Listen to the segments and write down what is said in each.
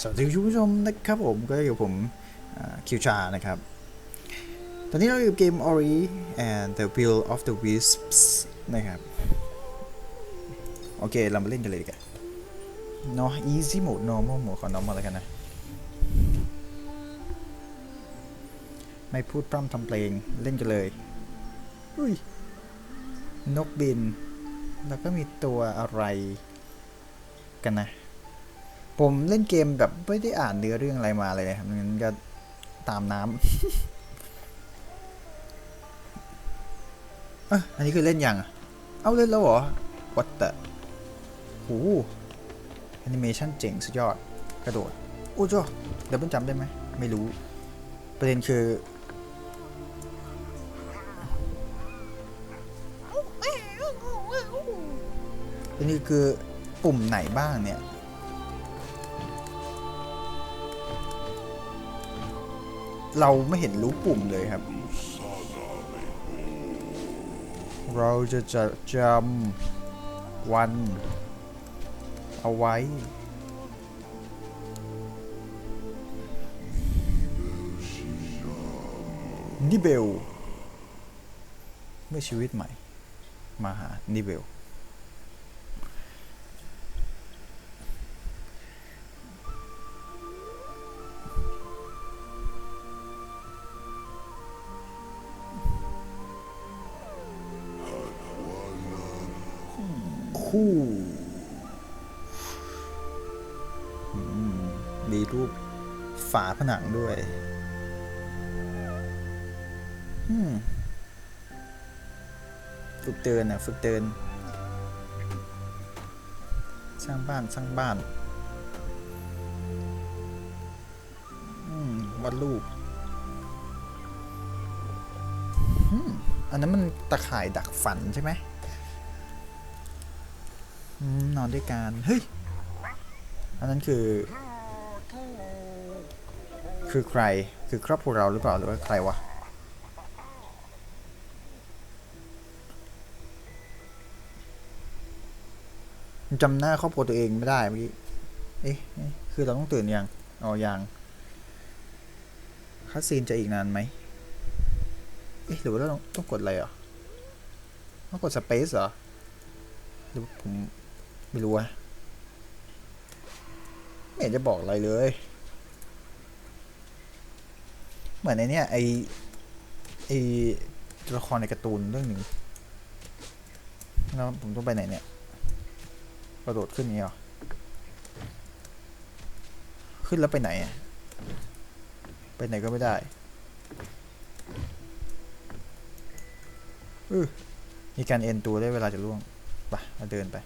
สวัสดีคุณผู้ชมนะครับผมก็อยู่ผมคิวชานะครับ ตอนนี้เราอยู่เกม Ori and the Will of the Wisps นะครับ โอเค เรามาเล่นกันเลยดีกว่าเนาะ easy mode normal mode ขอ normal แล้วกันนะ ไม่พูดพร่ำทำเพลงเล่นกันเลยอุ้ยนกบิน แล้วก็มีตัวอะไรกันนะ ผมเล่นเกมแบบไม่ได้อ่านเนื้อเรื่องอะไรมาเลยครับงั้นก็ตามน้ำเอะอันนี้คือเล่นยังอะเอาเล่นแล้วเหรอ what the โอ้แอนิเมชันเจ๋งสุดยอด กระโดด โอ้จ้าเดี๋ยวเพิ่งจำได้ไหม ไม่รู้ ประเด็นคืออันนี้คือปุ่มไหนบ้างเนี่ย เราไม่เห็นรู้ปุ่มเลยครับ เราจะจะจำวัน เอาไว้ นิเบล เมื่อชีวิตใหม่ มาหานิเบล คู่ มีรูปฝาผนังด้วยอืมฝึกเดินนะฝึกเดินสร้างบ้านสร้างบ้านวาดรูปอันนั้นมันตะข่ายดักฝันใช่ไหม นอนด้วยกันเฮ้ยอันนั้นคือ คือใครคือครอบครัวเราหรือเปล่าหรือว่าใครวะจำหน้าครอบครัวตัวเองไม่ได้เมื่อกี้เอ๊ะคือเราต้องตื่นยังอ๋อยังคัสซีนจะอีกนานไหมเอ๊ะหรือว่าเราต้องต้องกดอะไรเหรอต้องกดสเปซเหรอหรือผม ไม่รู้อะไม่เห็นจะบอกอะไรเลย เหมือนในเนี้ยไอไอตัวละครในการ์ตูนเรื่องหนึ่งแล้วผมต้องไปไหนเนี่ยกระโดดขึ้นนี้เหรอ ขึ้นแล้วไปไหนอะไปไหนก็ไม่ได้อือมีการเอ็นตัวได้เวลาจะล่วง ไปเราเดินไป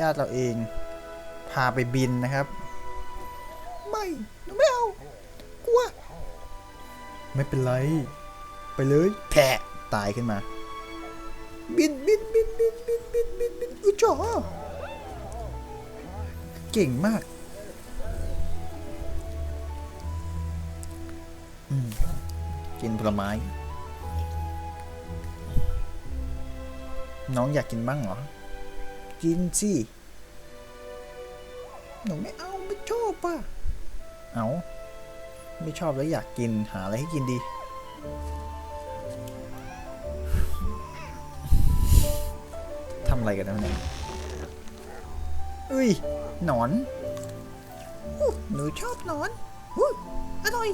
ญาติเราเอง พาไปบินนะครับ ไม่หนูไม่เอากลัว ไม่เป็นไร ไปเลยแผะตายขึ้นมา บินบินบินบินบินบินบินบินอุจอเก่งมากกินผลไม้ น้องอยากกินบ้างเหรอ กินสิ หนูไม่เอาไม่ชอบป่ะ เอาไม่ชอบแล้วอยากกินหาอะไรให้กินดี ทำอะไรกันนะเนี่ยอุ้ยหนอนอู้หนูชอบหนอนอู้อร่อย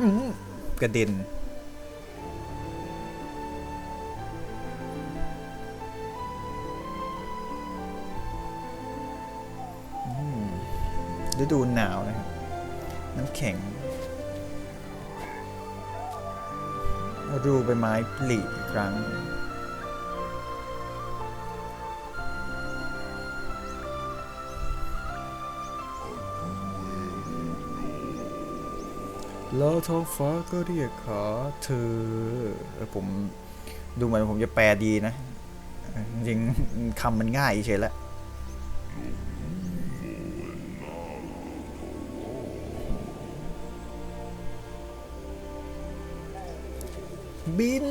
อืมกระเด็น ฤดูหนาวนะครับ น้ำแข็งดูใบไม้ผลิอีกครั้ง แล้วท้องฟ้าก็เรียกหาเธอผมดูเหมือนผมจะแปลดีนะ จริงคำมันง่ายเฉยแล้ว บิน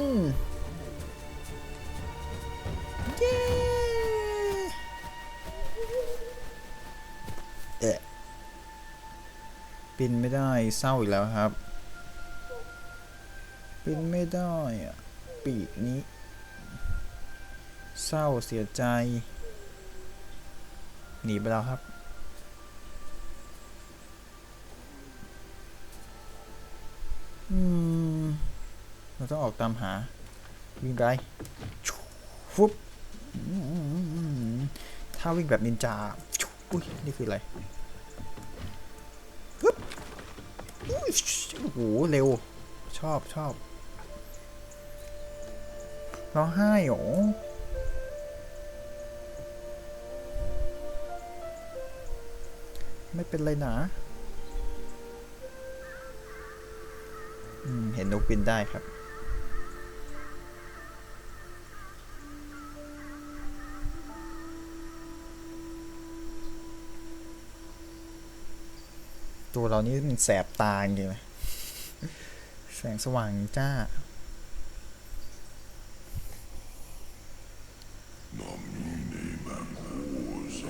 เย้เอะปินไม่ได้เศร้าอีกแล้วครับปินไม่ได้อะปีกนี้ เศร้าเสียใจ หนีไปแล้วครับอืม เราต้องออกตามหา วิ่งไปชุบฟุบถ้าวิ่งแบบนินจาอุ้ยนี่คืออะไรฮึบโอ้โห เร็ว ชอบชอบร้องไห้เหรอไม่เป็นไรนะเห็นนกบินได้ครับ ตัวเรานี่มันแสบตาจริงๆเลยแสงสว่างจ้า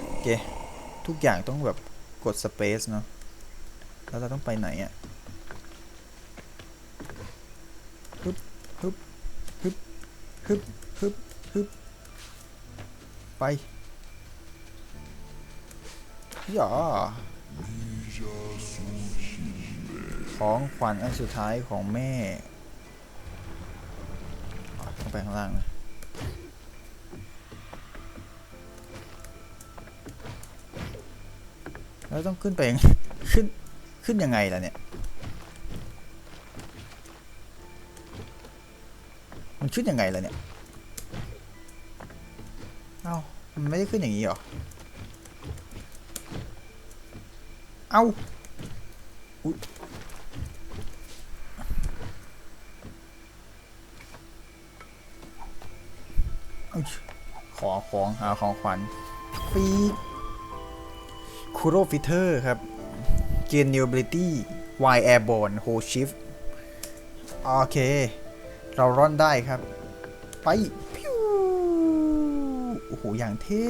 โอเคทุกอย่างต้องแบบกด space เนาะแล้วเราต้องไปไหนอะ่ะฮึบฮึบฮึบฮึบฮึบฮึบไปย่า ของขวัญอันสุดท้ายของแม่ต้องไปข้างล่างนะแล้วต้องขึ้นไปขึ้น ขึ้นยังไงล่ะเนี่ย มันขึ้นยังไงล่ะเนี่ย เอ้า มันไม่ได้ขึ้นอย่างนี้หรอ เอ้าอุ๊ยเอ้ย ขอของหาของขวัญปีดคูโรฟิเตอร์ครับเกน New Ability Y Airborne Hold Shift โอเค เราร่อนได้ครับ ไปพิวโอ้โห อย่างเท่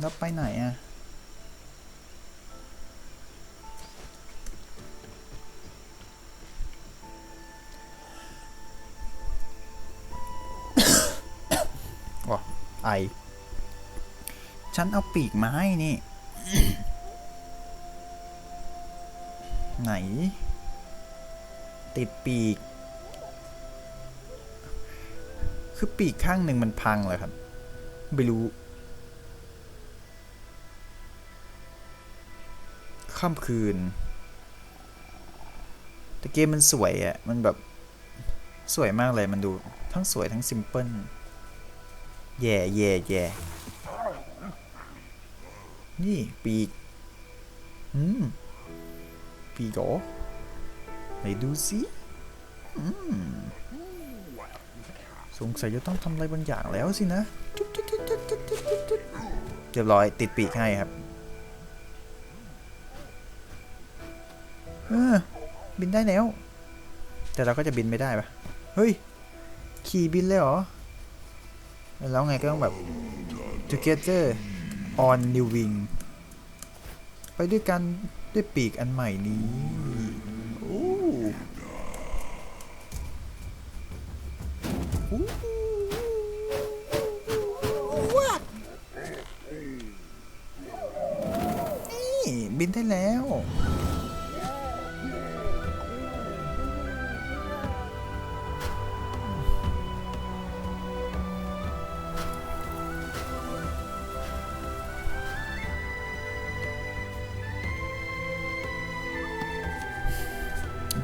แล้วไปไหนอะ ฉันเอาปีกมาให้นี่ ไหน ติดปีก คือปีกข้างหนึ่งมันพังเหรอครับ ไม่รู้ค่ำคืน แต่เกมมันสวยอะ่ะมันแบบสวยมากเลยมันดูทั้งสวยทั้งซิมเพิลแย่แย่แย่ นี่ ปีก อืม ปีกเหรอไหนดูสิอืมสงสัยจะต้องทำอะไรบางอย่างแล้วสินะ เรียบร้อยติดปีกให้ครับออบินได้แล้ว แต่เราก็จะบินไม่ได้ปะเฮ้ย ขี่บินเลยเหรอ แล้วไงก็ต้องแบบ together on new wing ไปด้วยกันด้วยปีกอันใหม่นี้โอ้โอ้ว้าวนี่ บินได้แล้ว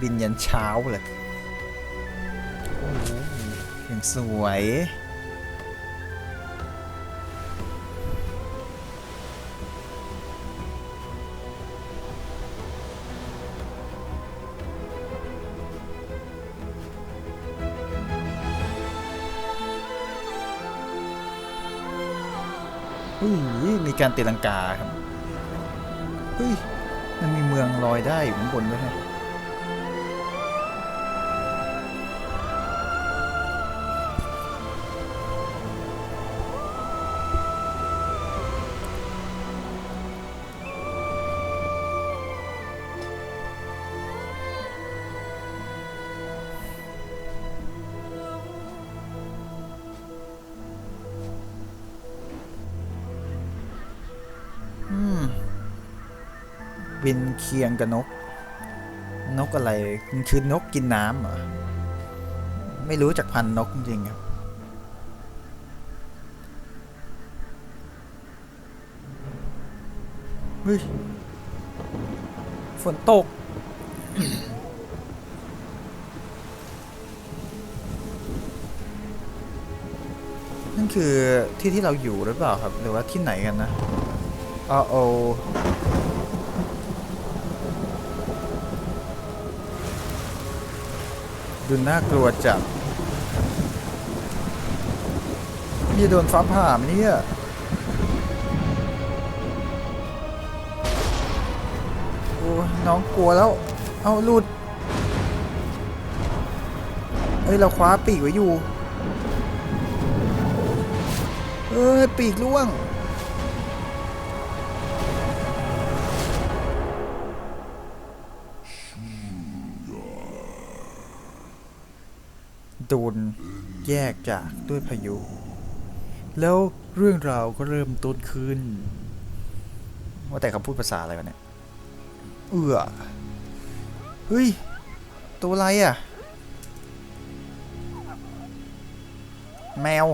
บินยันเช้าเลยอย่างสวยเฮ้ย มีการตีลังกาครับ เฮ้ย มันมีเมืองลอยได้อยู่ข้างบนด้วยฮะ บินเคียงกับนก นกอะไรมันคือนกกินน้ำเหรอไม่รู้จากพันนกจริงครับเฮ้ยฝนตกนั่นคือที่ที่เราอยู่หรือเปล่าครับ หรือว่าที่ไหนกันนะอ๋อโอ ดูน่ากลัวจัดนี่โดนฟ้าผ่าไหมเนี่ยโอ้ยน้องกลัวแล้ว เอาหลุดเฮ้ย เราคว้าปีกไว้อยู่ เอ้ย ปีกล่วง ตูนแยกจากด้วยพายุ แล้วเรื่องราวก็เริ่มต้นขึ้น ว่าแต่คำพูดภาษาอะไรวะเนี่ย เอือเฮ้ย ตัวอะไรอะ แมว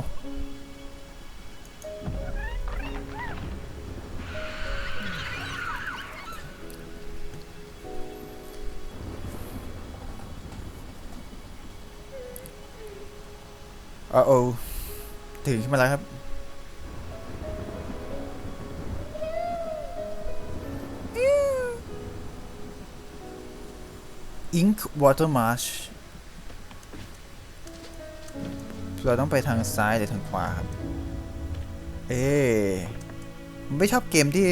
อ๋อโอ้ถึงขึ้นมาแล้วครับ Ink Water Marsh เราต้องไปทางซ้ายหรือทางขวาครับ เอ๊ะผมไม่ชอบเกมที่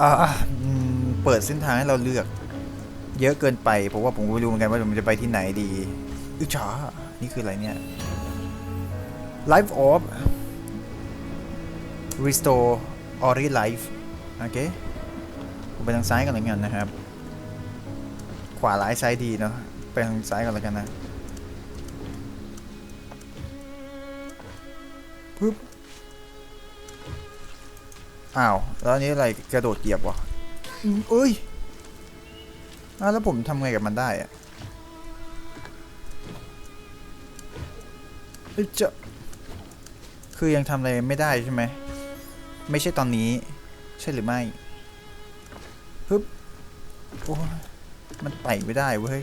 อ่าเปิดเส้นทางให้เราเลือก เยอะเกินไป เพราะว่าผมไม่รู้เหมือนกันว่าผมจะไปที่ไหนดี อึจ้านี่คืออะไรเนี่ย Life Orb Restore Ori Life โอเคผมไปทางซ้ายกันแล้วกันนะครับ ขวาร้ายซ้ายดีเนาะไปทางซ้ายกันแล้วกันนะปึ๊บอ้าว แล้วนี้อะไรกระโดดเหยียบวะเอ้ยอ้าวแล้วผมทำไงกับมันได้อะเอ้ยจะ คือยังทำอะไรไม่ได้ใช่ไหม ไม่ใช่ตอนนี้ ใช่หรือไม่ฮึบโอ้มันไต่ไม่ได้เว้ย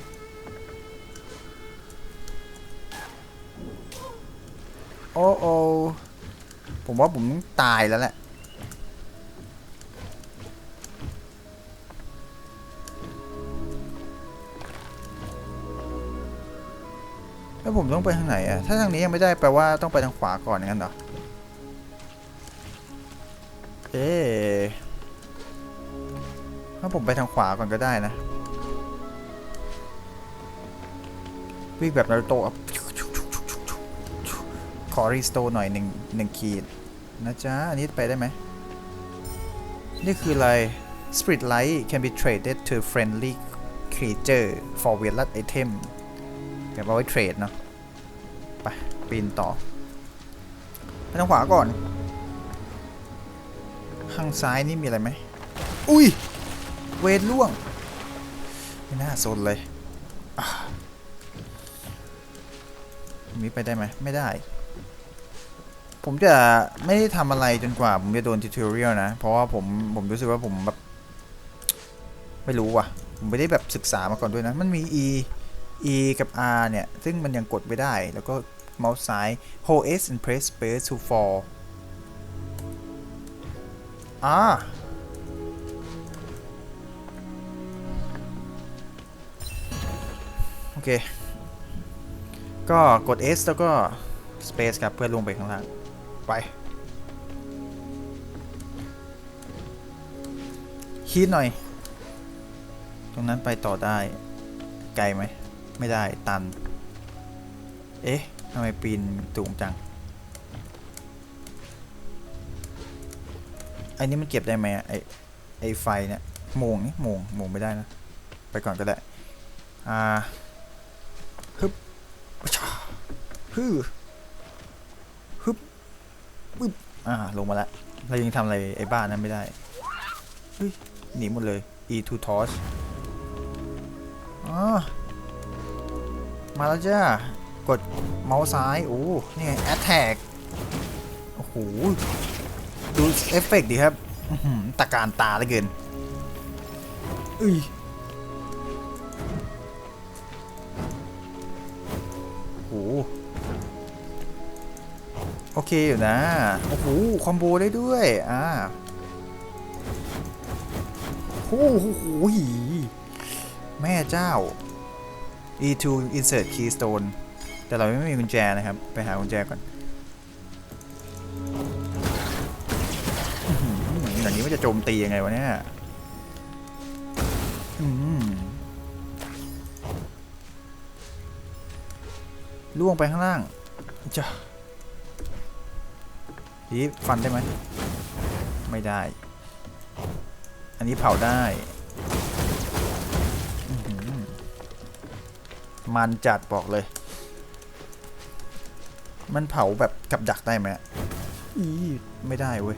โอ้โอผมว่าผมตายแล้วแหละ แล้วผมต้องไปทางไหนอะถ้าทางนี้ยังไม่ได้แปลว่าต้องไปทางขวาก่อนงั้นเหรอ ถ้าผมไปทางขวาก่อนก็ได้นะ วิ่งแบบนารูโตะขอรีสโตหน่อยหนึ่งหนึ่งขีด นะจ๊ะ อันนี้ไปได้ไหม นี่คืออะไร Spirit Light can be traded to friendly creature for w e l l item เก็บเอาไว้เทรดเนาะ ไป ปีนต่อ ไปทางขวาก่อนางซ้ายนี่มีอะไรไหม อุ้ย เวทล่วง ไม่น่าสนเลยอะมีไปได้ไหม ไม่ได้ ผมจะไม่ได้ทำอะไรจนกว่า ผมจะโดนทิวทอเรียลนะ เพราะว่าผม ผมรู้สึกว่าผมแบบ ไม่รู้ว่ะ ผมไม่ได้แบบศึกษามาก่อนด้วยนะ มันมี E E กับ R เนี่ย ซึ่งมันยังกดไม่ได้ แล้วก็เมาส์ซ้าย hold S and press space to fall อ่าโอเค ก็กด S แล้วก็ space ครับ เพื่อลงไปข้างล่าง ไปคิดหน่อย ตรงนั้นไปต่อได้ ไกลไหม ไม่ได้ตัน เอ๊ะทำไมปีนสูงจัง อ้นี่มันเก็บได้ไหมไอไอไฟเนี่ยโมงนี่โมงโมงไม่ได้นะ ไปก่อนก็ได้ อ่าฮึบฮึฮึบปึ๊บอ่า ลงมาแล้ว เรายังทำอะไรไอ้บ้านนั้นไม่ได้เฮ้ยหนีหมดเลย E2 Torch อ๋อมาแล้วจ้ากดเมาส์ซ้าย โอ้ นี่ไง Attack โอ้โห ดูเอฟเฟกต์ดีครับอื้อหือตะการตาเหลือเกินอุ้ยโอ้โหโอเคอยู่นะ โอ้โห คอมโบได้ด้วย อ่าโอ้โหแม่เจ้า E2 insert keystone แต่เราไม่มีกุญแจนะครับ ไปหากุญแจก่อน นี้มันจะโจมตียังไงวะเนี่ยล่วงไปข้างล่างจ้ะทีฟันได้ไหม ไม่ได้ อันนี้เผาได้ มันจัดบอกเลย มันเผาแบบกับดักได้ไหมอีไม่ได้เว้ย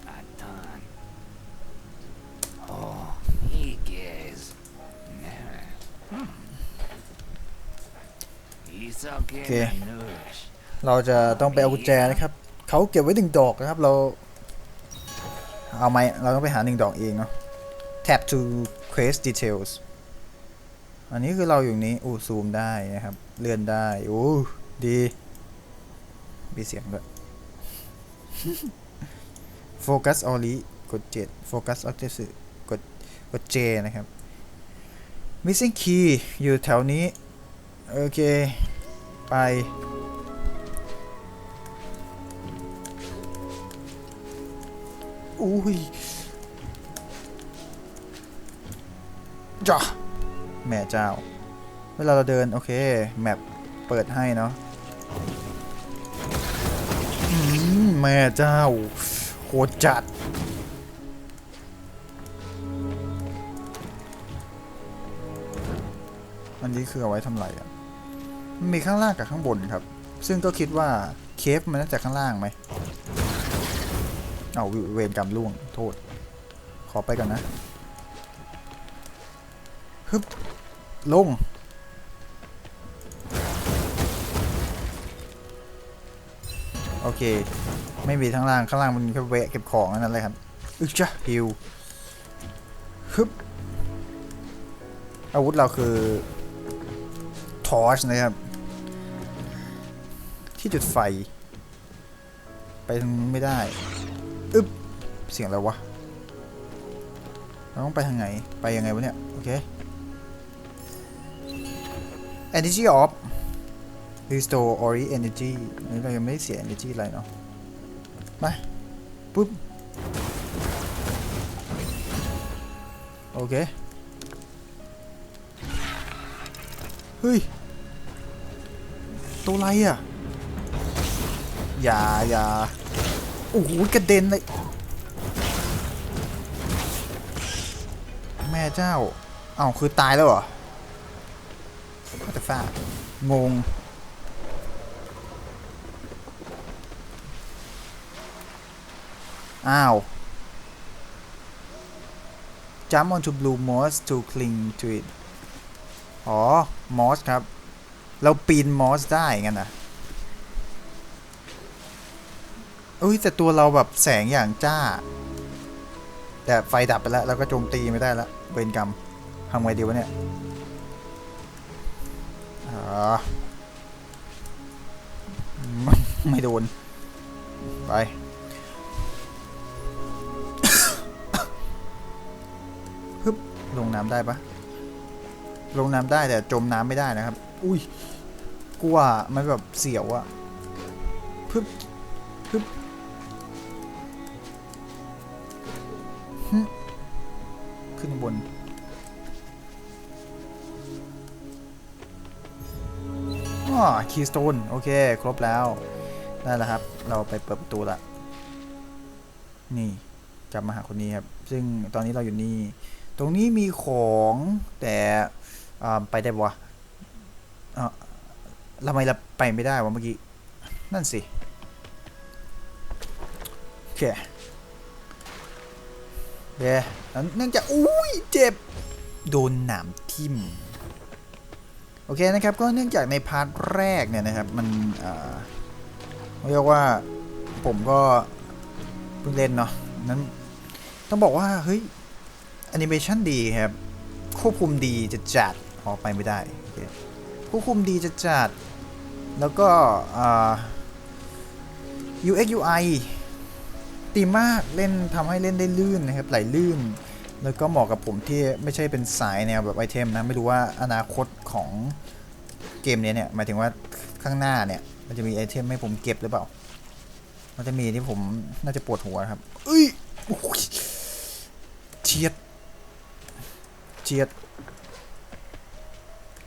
Isoke Okay. Nuj. เราจะต้องไปเอากุญแจนะครับเขาเก็บไว้หนึ่งดอกนะครับ เรา เอาไหมเราต้องไปหาหนึ่งดอกเองเนาะ tap to quest details อันนี้คือเราอยู่นี้อู้ซูมได้นะครับ เลื่อนได้โอ้ดีมีเสียงด้วย focus only กด7 focus object กดกด J นะครับ missing key อยู่แถวนี้ โอเค ไป อุ้ยจ้าแม่เจ้า เวลาเราเดิน โอเค แมปเปิดให้เนาะอืมแม่เจ้าโคตรจัด อันนี้คือเอาไว้ทำไรอะ มีข้างล่างกับข้างบนครับ ซึ่งก็คิดว่าเคฟมันน่าจะข้างล่างไหมเอาเวรกรรมล่วงโทษ ขอไปก่อนนะฮึบลง โอเค ไม่มีข้างล่างข้างล่างมันแค่แวะเก็บของนั่นเลยครับอึจ้ะฮิวฮึบอาวุธเราคือ ทอชนะครับ ที่จุดไฟ ไปทางนู้ไม่ได้อึ๊บเสียงอะไรวะเราต้องไปทางไหน ไปยังไงวะเนี่ย โอเค energy off restore ori energy นนี้เรายังไม่ได้เสีย energy อะไรเนาะไปปุ๊บ โอเค เฮ้ย ตัวอะไรอะ อย่าอย่าโอ้โหกระเด็นเลยแม่เจ้าเอ้าคือตายแล้วเหรอว่าแต่ฟ้างงอ้าว jump onto blue moss to cling to it อ๋อ มอสครับ เราปีนมอสได้งั้นนะ อุ้ยแต่ตัวเราแบบแสงอย่างจ้า แต่ไฟดับไปแล้วเราก็โจมตีไม่ได้แล้วเวรกรรมทำไงดีวะเนี่ยอ๋อไม่ไม่โดน ไปฮึบลงน้ำได้ปะลงน้ำได้แต่จมน้ำไม่ได้นะครับ อุ้ยกลัวมันแบบเสียวอะพึบพึบ บน อ๋อคีสโตนโอเค ครบแล้วได้แล้วครับ เราไปเปิดประตูละ นี่กลับมาหาคนนี้ครับ ซึ่งตอนนี้เราอยู่นี่ ตรงนี้มีของแต่ไปได้ปะวะอ่าทำไมเราไปไม่ได้วะเมื่อกี้ นั่นสิ โอเค เดี๋ยวเนื่องจากอุ้ยเจ็บ โดนหนามทิ่ม โอเคนะครับ ก็เนื่องจากในพาร์ทแรกเนี่ยนะครับ มันเรียกว่าผมก็เพิ่งเล่นเนาะนั้นต้องบอกว่า เฮ้ยแอนิเมชันดีครับ ควบคุมดีจะจัดออกไปไม่ได้ ควบคุมดีจะจัด แล้วก็ UX UI ดีมากเล่นทำให้เล่นได้ลื่นนะครับไหลลื่น แล้วก็เหมาะกับผมที่ไม่ใช่เป็นสายแนวแบบไอเทมนะไม่รู้ว่าอนาคตของเกมนี้เนี่ยหมายถึงว่าข้างหน้าเนี่ย มันจะมีไอเทมให้ผมเก็บหรือเปล่า มันจะมีที่ผมน่าจะปวดหัวครับเอ้ยโอ้ยเฉียดเฉียด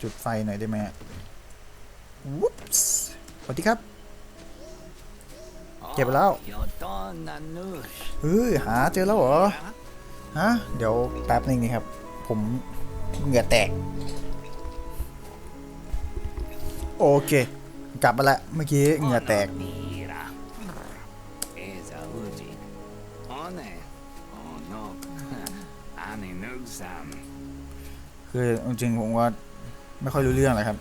จุดไฟหน่อยได้ไหมวุ๊บสวัสดีครับ เก็บไปแล้วเฮ้ยหาเจอแล้วเหรอฮะเดี๋ยวแป๊บหนึงนี่ครับ ผมเหงื่อแตก โอเค กลับมาละเมื่อกี้เหงื่อแตกคือจริงผมว่าไม่ค่อยรู้เรื่องเลยครับ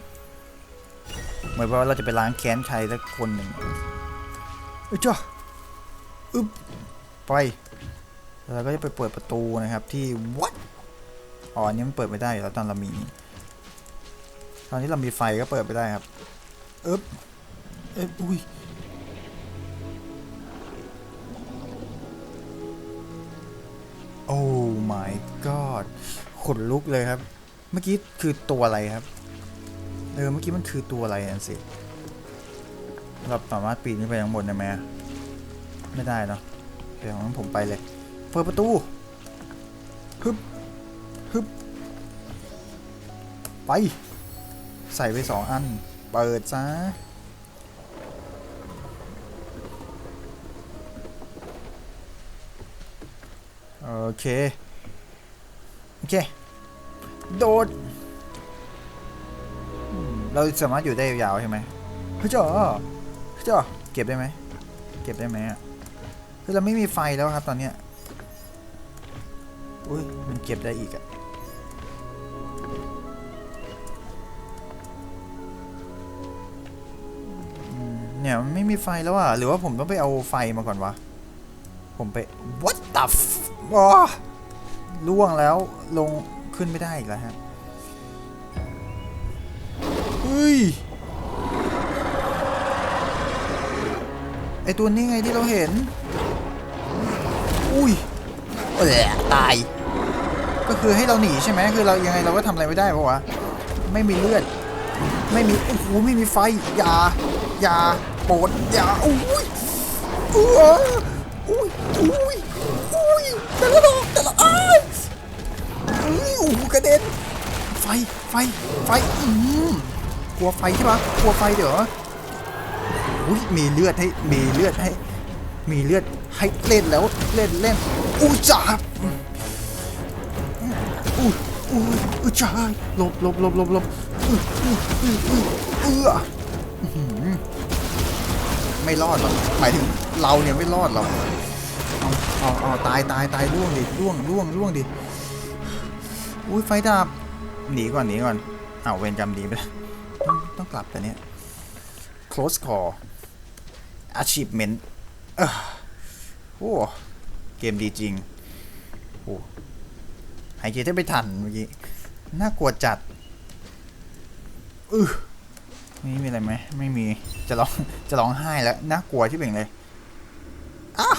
เหมือนว่าเราจะไปล้างแค้นใครสักคนหนึ่ง อ้จ้าอึ๊บไปแล้วเราก็จะไปเปิดประตูนะครับที่วัดอ๋ออันนี้มันเปิดไม่ได้แล้วตอนเรามีตอนนี้เรามีไฟก็เปิดไม่ได้ครับอึ๊บเอ๊ะอุ้ยโอ้ my god ขนลุกเลยครับ เมื่อกี้คือตัวอะไรครับ เออ เมื่อกี้มันคือตัวอะไรนั่นสิ เราสามารถปีนขึ้นไปข้างบนได้ไหมไม่ได้เนาะเดี๋ยวงั้นผมไปเลย เปิดประตูฮึบฮึบไป ใส่ไปสองอัน เปิดซะโอเค โอเค โดด เราสามารถอยู่ได้ยาวๆใช่ไหมเฮ้ยจ้า เจ้าเก็บได้ไหมเก็บได้ไหมอะคือเราไม่มีไฟแล้วครับตอนเนี้ยอุ้ยมันเก็บได้อีกอะเนี่ยมันไม่มีไฟแล้วอะหรือว่าผมต้องไปเอาไฟมาก่อนวะผมไป what the f ว้าล่วงแล้วลงขึ้นไม่ได้อีกแล้วฮะเฮ้ย ไอตัวนี้ไงที่เราเห็น อุ้ยเออตาย ก็คือให้เราหนีใช่ไหมคือเรายังไงเราก็ทำอะไรไม่ได้ปะวะ ไม่มีเลือด ไม่มี โอ้โห ไม่มีไฟ ยา ยาโปรดยาอุ้ยอุ้ยอุ้ยอุ้ยอุ้ยแต่ละดอกแต่ละอ้ายอุ้ยโอ้โหกระเด็น ไฟ ไฟ ไฟ อืมกลัวไฟใช่ปะกลัวไฟเดี๋ยว อุ้ยมีเลือดให้มีเลือดให้ มีเลือดให้เล่นแล้วเล่นเล่นอุ้จ้าอุ้อุ้อุ้จ้าหลบหลบหลบหลบหลบอุ้อุ้อุ้อุ้ยเอื้ออื้อไม่รอดหรอกหมายถึงเราเนี่ยไม่รอดหรอกเอาเอาเอาตายตายตายล่วงดิล่วงล่วงล่วงดิอุ้ยไฟดับหนีก่อนหนีก่อนเอาเวรกรรมดีไปต้องต้องกลับแต่เนี้ย close call achievement เออโอ้เกมดีจริง โอ้หายใจแทบไม่ทันเมื่อกี้ น่ากลัวจัดอือนี่มีอะไรไหม ไม่มี จะร้อง จะร้องไห้แล้ว น่ากลัวที่เป่งเลยอะ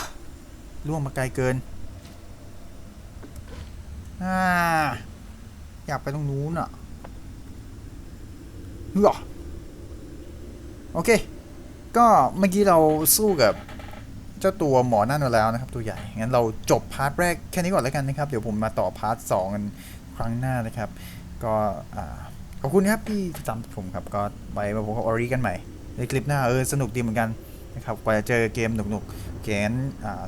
ล่วงมาไกลเกิน อ่า อยากไปตรงนู้นอะเฮ้อโอเค ก็เมื่อกี้เราสู้กับเจ้าตัวหมอนั่นมาแล้วนะครับ ตัวใหญ่ งั้นเราจบพาร์ทแรกแค่นี้ก่อนแล้วกันนะครับ เดี๋ยวผมมาต่อพาร์ทสองกันครั้งหน้านะครับ ก็ขอบคุณครับที่ติดตามผมครับ ก็ไว้มาพบกับออริกันใหม่ ในคลิปหน้าเออสนุกดีเหมือนกันนะครับกว่าจะเจอเกมหนุกๆเกม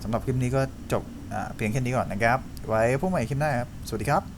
สำหรับคลิปนี้ก็จบเพียงแค่นี้ก่อนนะครับ ไว้พบใหม่คลิปหน้าครับ สวัสดีครับ